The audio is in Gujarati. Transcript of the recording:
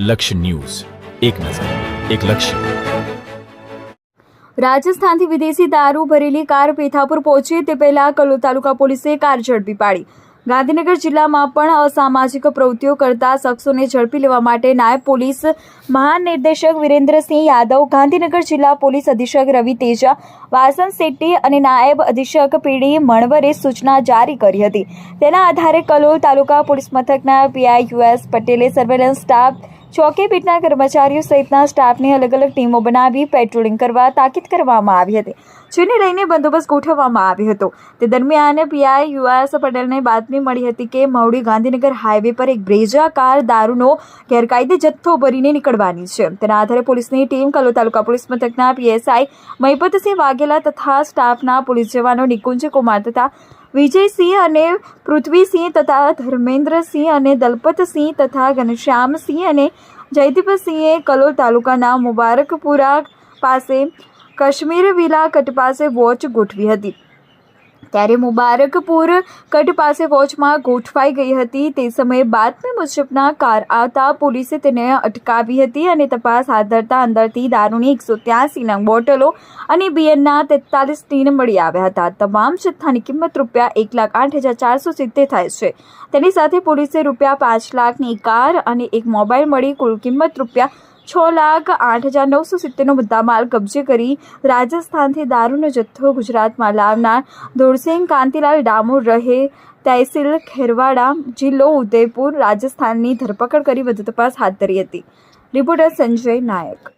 લક્ષ્ય ન્યૂઝ. એક નજર, એક લક્ષ્ય. રાજસ્થાનથી વિદેશી દારૂ ભરેલી કાર પેથાપુર પહોંચે તે પહેલા કલોલ તાલુકા પોલીસે કાર ઝડપી પાડી. ગાંધીનગર જિલ્લામાં પણ અસામાજિક પ્રવૃત્તિઓ કરતા શખ્સોને ઝડપી લેવા માટે નાયબ પોલીસ મહાનિર્દેશક વિરેન્દ્રસિંહ યાદવ, ગાંધીનગર જિલ્લા પોલીસ અધિક્ષક રવિ તેજા વાસન શેટ્ટી અને નાયબ અધિક્ષક પીડી મણવરે સૂચના જારી કરી હતી. તેના આધારે કલોલ તાલુકા પોલીસ મથકના પીઆઈ યુએસ પટેલે સર્વેલન્સ સ્ટાફ ચોકી પીટના કર્મચારીઓ સહિતના સ્ટાફની અલગ અલગ ટીમો બનાવી પેટ્રોલિંગ કરવા તાકીદ કરવામાં આવી હતી. જેને લઈને બંદોબસ્ત ગોઠવવામાં આવ્યો હતો. તે દરમિયાન પીઆઈ યુએસ પટેલને બાતમી મળી હતી કે મવડી ગાંધીનગર હાઈવે પર એક બ્રેજા કાર દારૂનો ગેરકાયદે જથ્થો ભરીને નીકળવાની છે. તેના આધારે પોલીસની ટીમ કલો તાલુકા પોલીસ મથકના પીએસઆઈ મહિપતસિંહ વાઘેલા તથા સ્ટાફના પોલીસ જવાનો નિકુંજ કુમાર તથા વિજયસિંહ અને પૃથ્વીસિંહ તથા ધર્મેન્દ્રસિંહ અને દલપતસિંહ તથા ઘનશ્યામસિંહ અને જયદીપસિંહે કલોલ તાલુકાના મુબારકપુરા પાસે કાશ્મીર વિલા કટ પાસે વોચ ગોઠવી હતી. ત્યારે મુબારકપુર કટ પાસે વોચમાં ગોઠવાઈ ગઈ હતી. તે સમયે બાતમી મુજબના કાર આવતા પોલીસે તેને અટકાવી હતી અને તપાસ હાથ ધરતા અંદરથી દારૂની એકસો ત્યાસીના બોટલો અને બિયરના તેતાલીસ ટીન મળી આવ્યા હતા. તમામ જથ્થાની કિંમત રૂપિયા એક લાખ આઠ હજાર ચારસો સિત્તેર થાય છે. તેની સાથે પોલીસે રૂપિયા પાંચ લાખની કાર અને એક મોબાઈલ મળી કુલ કિંમત રૂપિયા છ લાખ આઠ હજાર નવસો સિત્તેરનો મુદ્દામાલ કબજે કરી રાજસ્થાનથી દારૂનો જથ્થો ગુજરાતમાં લાવનાર ધોળસિંહ કાંતિલાલ ડામોર રહે તહેસીલ ખેરવાડા જિલ્લો ઉદયપુર રાજસ્થાનની ધરપકડ કરી વધુ તપાસ હાથ ધરી હતી. રિપોર્ટર સંજય નાયક.